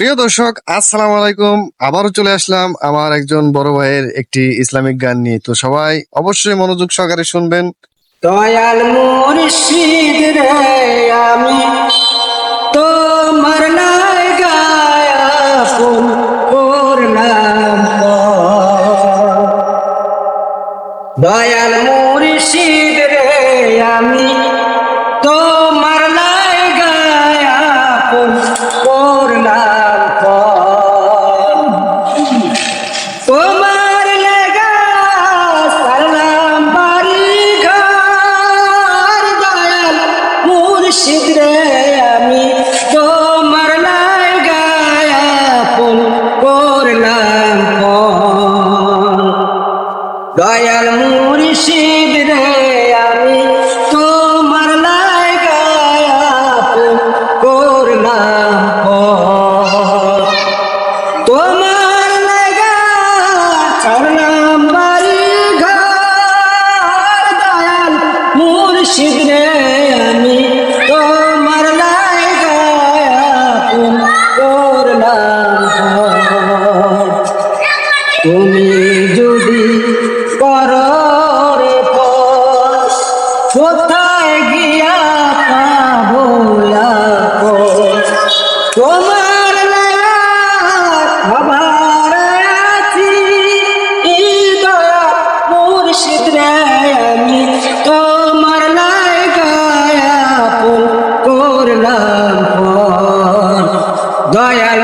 প্রিয় দর্শক, আসসালামু আলাইকুম। আবারও চলে আসলাম আমার একজন বড় ভাইয়ের একটি ইসলামিক গান নিয়ে। তো সবাই অবশ্যই মনোযোগ সহকারে শুনবেন। দয়াল মুর্শিদ রে, আমি তোমার নাই গায়া করলাম। দয়াল মুর্শিদ রে, আমি তোমার লেগা সালাম বাড়ি ঘর দয়াল মুর্শিদ আমি তোমার লাগা আপন করলাম। দয়াল মুর্শিদ রে তুমি যদি করো রে কোথায় গিয়া পাবো আপন? তোমার খবর আছি দয়া মুর্শিদ রে আমি তোমার লাগায় আপন করলাম। দয়াল